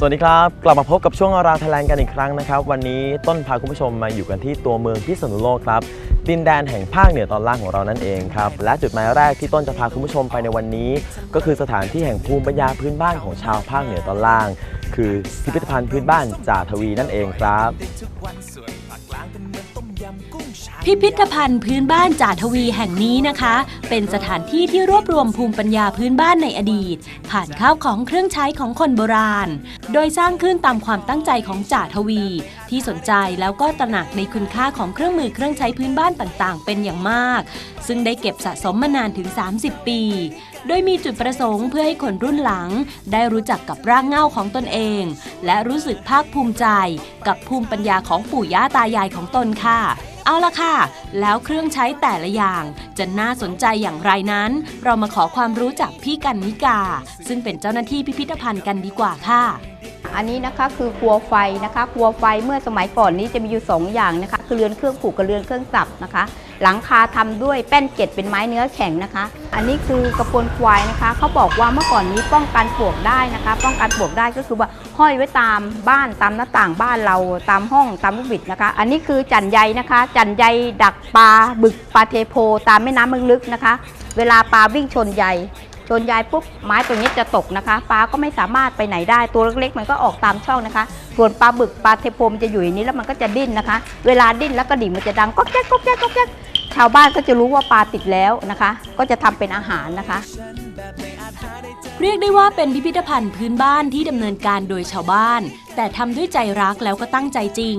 สวัสดีครับ กลับมาพบกับช่วงราวไทยแลนด์กันอีกครั้งนะครับ วันนี้ต้นพาคุณผู้ชมมาอยู่กันที่ตัวเมืองพิษณุโลกครับ ดินแดนแห่งภาคเหนือตอนล่างของเรานั่นเองครับ และจุดหมายแรกที่ต้นจะพาคุณผู้ชมไปในวันนี้ ก็คือสถานที่แห่งภูมิปัญญาพื้นบ้านของชาวภาคเหนือตอนล่าง คือพิพิธภัณฑ์พื้นบ้านจ่าทวีนั่นเองครับ พิพิธภัณฑ์พื้นบ้านจ่าทวีแห่งนี้นะคะ เป็นสถานที่ที่รวบรวมภูมิปัญญาพื้นบ้านในอดีต ผ่านข้าวของเครื่องใช้ของคนโบราณ โดยสร้างขึ้นตามความตั้งใจของจ่าทวี ที่สนใจแล้วก็ตระหนักในคุณค่าของเครื่องมือเครื่องใช้พื้นบ้านต่างๆ เป็นอย่างมาก ซึ่งได้เก็บสะสมมานานถึง 30 ปี โดยมีจุดประสงค์เพื่อให้คนรุ่นหลัง ได้รู้จักกับรากเหง้าของตนเอง และรู้สึกภาคภูมิใจ กับภูมิปัญญาของปู่ย่าตายายของตนค่ะ เอาละค่ะแล้วเครื่องใช้แต่ละอย่างจะน่าสนใจอย่างไรนั้น เรามาขอความรู้จากพี่กันนิกา ซึ่งเป็นเจ้าหน้าที่พิพิธภัณฑ์กันดีกว่าค่ะ อันนี้นะคะคือครัวไฟนะคะครัวไฟเมื่อสมัยก่อนนี้จะมีอยู่ 2 อย่างนะคะคือเรือนเครื่องผูกกับเรือนเครื่องสับนะคะ หลังคาทำด้วยแป้นเกล็ดเป็นไม้เนื้อแข็งนะคะ อันนี้คือกระพวนควายนะคะเขาบอกว่าเมื่อก่อนนี้ป้องกันปวกได้นะคะ ป้องกันปวกได้ก็คือว่าห้อยไว้ตามบ้านตามหน้าต่างบ้านเราตามห้องตามลูกบิดนะคะ อันนี้คือจันใยนะคะ จันใยดักปลาบึกปลาเทโพตามแม่น้ำลึกนะคะ เวลาปลาวิ่งชนใยชนยายปุ๊บไม้ตัวนี้จะตกนะคะปลาก็ไม่สามารถไปไหนได้ตัวเล็กๆ มันก็ออกตามช่องนะคะ ส่วนปลาบึกปลาเทโพมันจะอยู่อย่างนี้แล้วมันก็จะดิ้นนะคะ เวลาดิ้นแล้วกระดิ่งมันจะดังก๊อกแก๊กก๊อกแก๊กก๊อกแก๊กชาวบ้านก็จะรู้ว่าปลาติดแล้วนะคะ ก็จะทำเป็นอาหารนะคะ เรียกได้ว่าเป็นพิพิธภัณฑ์พื้นบ้านที่ดำเนินการโดยชาวบ้าน แต่ทำด้วยใจรักแล้วก็ตั้งใจจริง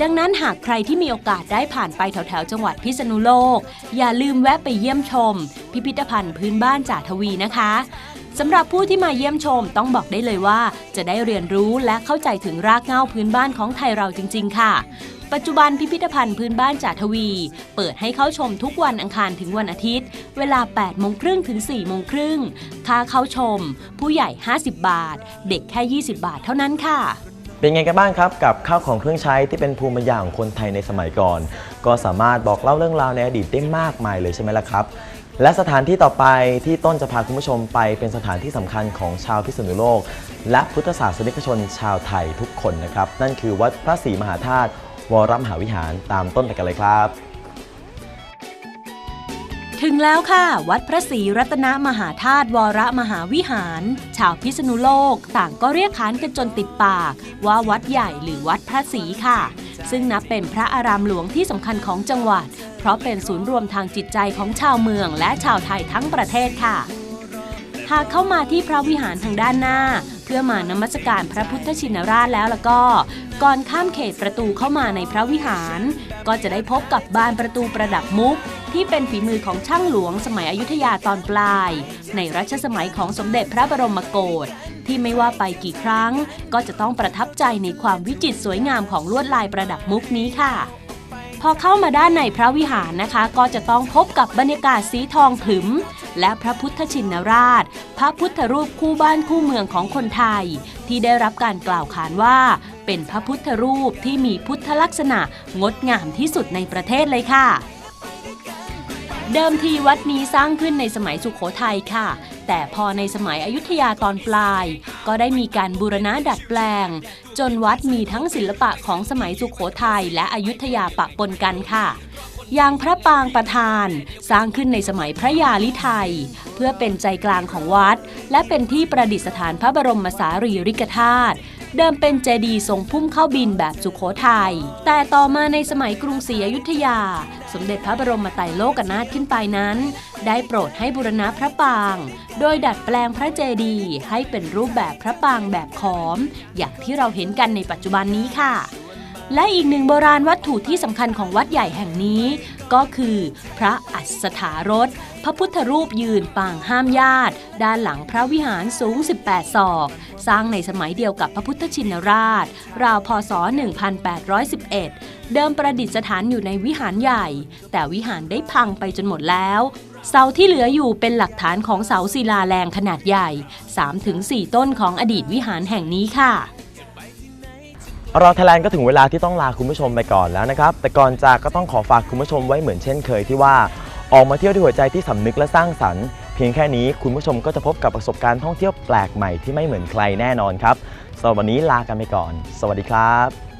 ดังนั้นหากใครที่มีโอกาสได้ผ่านไปแถวๆ จังหวัดพิษณุโลก อย่าลืมแวะไปเยี่ยมชม พิพิธภัณฑ์พื้นบ้านจ่าทวีนะคะ สำหรับผู้ที่มาเยี่ยมชมต้องบอกได้เลยว่า จะได้เรียนรู้และเข้าใจถึงรากเหง้าพื้นบ้านของไทยเราจริง ๆ ค่ะ ปัจจุบันพิพิธภัณฑ์พื้นบ้านจ่าทวี เปิดให้เข้าชมทุกวันอังคารถึงวันอาทิตย์ เวลา 8 โมงครึ่งถึง 4 โมงครึ่ง ค่าเข้าชม ผู้ใหญ่ 50 บาท เด็กแค่ 20 บาทเท่านั้นค่ะเป็นไงกันบ้างครับกับข้าวของเครื่องใช้ที่เป็นภูมิปัญญาของคนไทยในสมัยก่อน ก็สามารถบอกเล่าเรื่องราวในอดีตได้มากมายเลยใช่ไหมล่ะครับ และสถานที่ต่อไปที่ต้นจะพาคุณผู้ชมไปเป็นสถานที่สำคัญของชาวพิษณุโลก และพุทธศาสนิกชนชาวไทยทุกคนนะครับ นั่นคือวัดพระศรีมหาธาตุวรมหาวิหารตามต้นไปกันเลยครับ ถึงแล้วค่ะ วัดพระศรีรัตนมหาธาตุวรมหาวิหาร ชาวพิษณุโลกต่างก็เรียกขานกันจนติดปาก ว่าวัดใหญ่หรือวัดพระศรีค่ะ ซึ่งนับเป็นพระอารามหลวงที่สำคัญของจังหวัด เพราะเป็นศูนย์รวมทางจิตใจของชาวเมืองและชาวไทยทั้งประเทศค่ะ หากเข้ามาที่พระวิหารทางด้านหน้า เพื่อมานมัสการพระพุทธชินราชแล้วแล้วก็ ก่อนข้ามเขตประตูเข้ามาในพระวิหาร ก็จะได้พบกับบานประตูประดับมุก ที่เป็นฝีมือของช่างหลวงสมัยอยุธยาตอนปลาย ในรัชสมัยของสมเด็จพระบรมโกศที่ไม่ว่าไปกี่ครั้ง ก็จะต้องประทับใจในความวิจิตรสวยงามของลวดลายประดับมุกนี้ค่ะ พอเข้ามาด้านในพระวิหารนะคะ ก็จะต้องพบกับบรรยากาศสีทองผึมและพระพุทธชินราช พระพุทธรูปคู่บ้านคู่เมืองของคนไทย ที่ได้รับการกล่าวขานว่า เป็นพระพุทธรูปที่มีพุทธลักษณะงดงามที่สุดในประเทศเลยค่ะเดิมทีวัดนี้สร้างขึ้นในสมัยสุขโขทัยค่ะ แต่พอในสมัยอยุธยาตอนปลาย ก็ได้มีการบูรณะดัดแปลง จนวัดมีทั้งศิลปะของสมัยสุขโขทัยและอยุธยาปะปนกันค่ะ อย่างพระปางประธาน สร้างขึ้นในสมัยพระยาลิไทย เพื่อเป็นใจกลางของวัด และเป็นที่ประดิษฐานพระบรมสารีริกธาตุ เดิมเป็นเจดีย์ทรงพุ่มเข้าบินแบบสุขโขทัย แต่ต่อมาในสมัยกรุงศรีอยุธยา สมเด็จพระบรมไตรโลกนาถขึ้นไปนั้น ได้โปรดให้บูรณะพระปาง โดยดัดแปลงพระเจดีย์ให้เป็นรูปแบบพระปางแบบขอม อย่างที่เราเห็นกันในปัจจุบันนี้ค่ะและอีกหนึ่งโบราณวัตถุที่สำคัญของวัดใหญ่แห่งนี้ ก็คือพระอัศถารถ พระพุทธรูปยืนปางห้ามญาติ ด้านหลังพระวิหารสูง 18 ศอก สร้างในสมัยเดียวกับพระพุทธชินราช ราวพศ 1811 เดิมประดิษฐานอยู่ในวิหารใหญ่ แต่วิหารได้พังไปจนหมดแล้วเสาที่เหลืออยู่เป็นหลักฐานของเสาศิลาแรงขนาดใหญ่ 3-4 ต้นของอดีตวิหารแห่งนี้ค่ะ เราไทยแลนด์ก็ถึงเวลาที่ต้องลาคุณผู้ชมไปก่อนแล้วนะครับ แต่ก่อนจากก็ต้องขอฝากคุณผู้ชมไว้เหมือนเช่นเคยที่ว่า ออกมาเที่ยวด้วยหัวใจที่สำนึกและสร้างสรรค์เพียงแค่นี้คุณผู้ชมก็จะพบกับประสบการณ์ท่องเที่ยวแปลกใหม่ที่ไม่เหมือนใครแน่นอนครับสำหรับวันนี้ลากันไปก่อน สวัสดีครับ